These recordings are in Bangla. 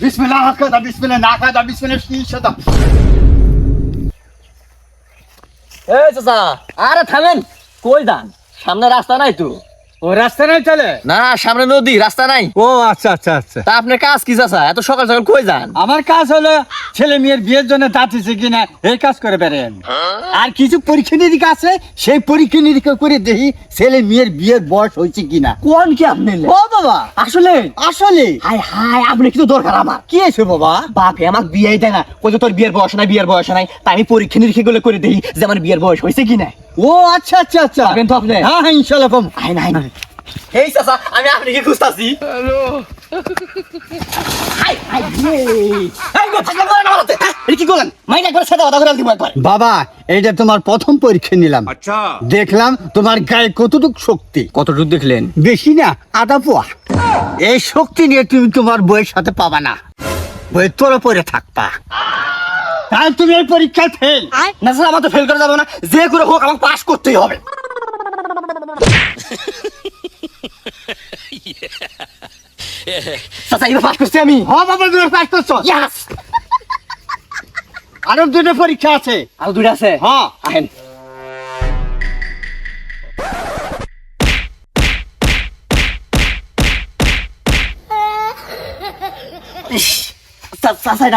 বিসমিল্লাহ হাকাদা বিসমিল্লাহ নাকাদা বিসমিল্লাহ শীশাদা এ চাচা আরে থামেন কই দান সামনে রাস্তা নাই তো। ও রাস্তা নাই চলে না সামনে নদী রাস্তা নাই। ও আচ্ছা আচ্ছা আচ্ছা। তা আপনার কাজ কি চাচা? এত সকাল সকাল কই যান? আমার কাজ হলো ছেলে মেয়ের বিয়ের জন্য দাঁতিছে কিনা এই কাজ করে বেড়েন আর কিছু পরীক্ষা নিরীক্ষা আছে সেই পরীক্ষা নিরীক্ষা করে দেখি ছেলে মেয়ের বিয়ের বয়স হয়েছে কিনা। কোন কি আপনি ও বাবা। আসলে? আসলে? হাই হাই আপনি কি দরকার আমার। কি আছে বাবা? বাপে আমার বিয়ে দেয় না। কই যে তোর বিয়ের বয়স নাই বিয়ের বয়স নাই। তাই আমি পরীক্ষা নিরীক্ষা গুলো করে দেখি যে আমার বিয়ের বয়স হয়েছে কি না ও আচ্ছা আচ্ছা আচ্ছা। পাবেন তো আপনি? হ্যাঁ হ্যাঁ ইনশাল্লাহ পাবো হেই চাচা আমি আপনাকে খুঁজতাছি। হ্যালো বাবা এটা তোমার প্রথম পরীক্ষা নিলাম। আচ্ছা। দেখলাম তোমার গায়ে কতটুক শক্তি? কতটুকু দেখলেন? বেশি না আধা পোয়া এই শক্তি নিয়ে তুমি তোমার বইয়ের সাথে পাবা না। বইয়ের তোর পরে থাকবা। তাই তুমি এই পরীক্ষায় ফেল না আমার তো ফেল করা যাবে না। যে করে হোক আমাকে পাশ করতেই হবে। চাচা এবার পাস করছি আমি। হ বাবা তুমি পাস করছ? ইয়াস আরও দুটো পরীক্ষা আছে। আর দুইটা আছে? হ্যাঁ আহেন।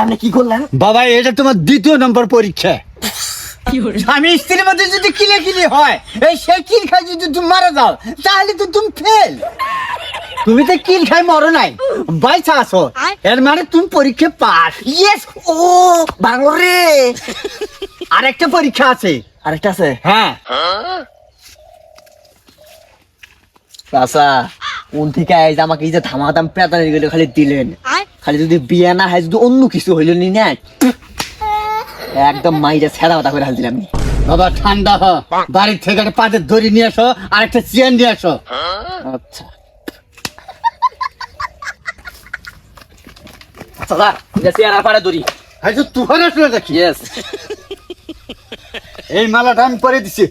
আপনি কি করলেন? বাবা এটা তোমার দ্বিতীয় নম্বর পরীক্ষা। স্বামী স্ত্রীর মধ্যে যদি কিলে কিলে হয় এই সে কিল খাই যদি তুমি মারা যাও তাহলে তো তুমি ফেল তুমি তো কিল খাই মরো নাই। বাইসা আসো এর মানে তুমি পরীক্ষা পাস। ইয়েস ও বাংরে আর একটা পরীক্ষা আছে। আরেকটা আছে? হ্যাঁ। চাচা কোন থেকে আইজ আমাকে এই যে ধামাধাম পেতানি গেলে খালি দিলেন। খালি যদি বিয়ে না হয় যদি অন্য কিছু হইল নি না একদম মাইটা ছেড়া কথা করে হাল দিলাম বাবা ঠান্ডা হ। বাড়ির থেকে একটা পাতের দড়ি নিয়ে আসো আর একটা চেয়ার নিয়ে আসো। আচ্ছা। আর এই মালাটা আমি পরে দিছি।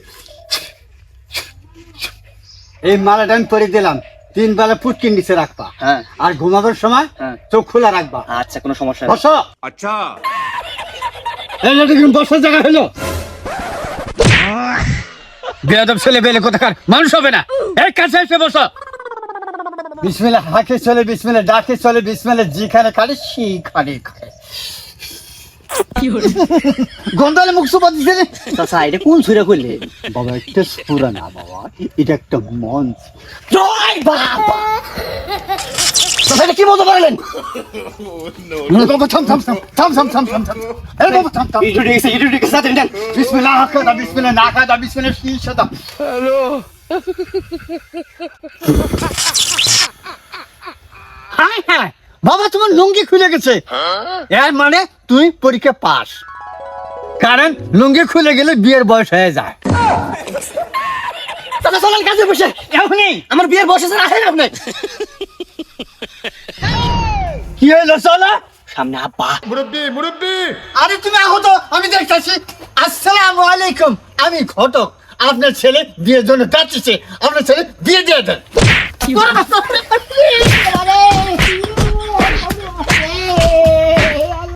এই মালাটা আমি পরে দিলাম। তিন বেলা নিচে রাখবা। হ্যাঁ। আর ঘুমাবার সময় হ্যাঁ। চোখ খোলা রাখবা। আচ্ছা কোনো সমস্যা বসো। আচ্ছা। বসার জায়গা হলো ছেলে মানুষ হবে না। এক কাছে এসে বসো। বিসমিল্লাহ হাকে চলে বিসমিল্লাহ ডাকে চলে বিসমিল্লাহ জিখানে খালে শিখানে খালে গন্ধালে মুখ সুপা দিছে রে। চাচা এটা কোন ছুড়ে করলে বাবা একটা সুরা না বাবা এটা একটা মঞ্চ। জয় বাবা! কি বলতে পারলেন বাবা থাম থাম থাম থাম থাম থাম থাম থাম। এই বাবা থাম থাম। ইটু ঠিক ইটু ঠিক সাথে দেন বিসমিল্লাহ হাকাদা বিসমিল্লাহ নাকাদা বিসমিল্লাহ শিশাদা হায় গেছে। এর মানে তুই পরীক্ষা পাস। কারণ লুঙ্গি খুলে গেলে বিয়ের বয়স হয়ে যায়। তাহলে কাজে বসে। এখনই। আমার বিয়ের বয়স আছে রাখেন আপনি। কি সামনে মুরব্বি মুরব্বি। আরে তুমি আহত আমি দেখতেছি। আসসালামু আলাইকুম। আমি ঘটক। আপনার ছেলে বিয়ের জন্য যাচ্ছে আপনার ছেলে বিয়ে দিয়ে দেন।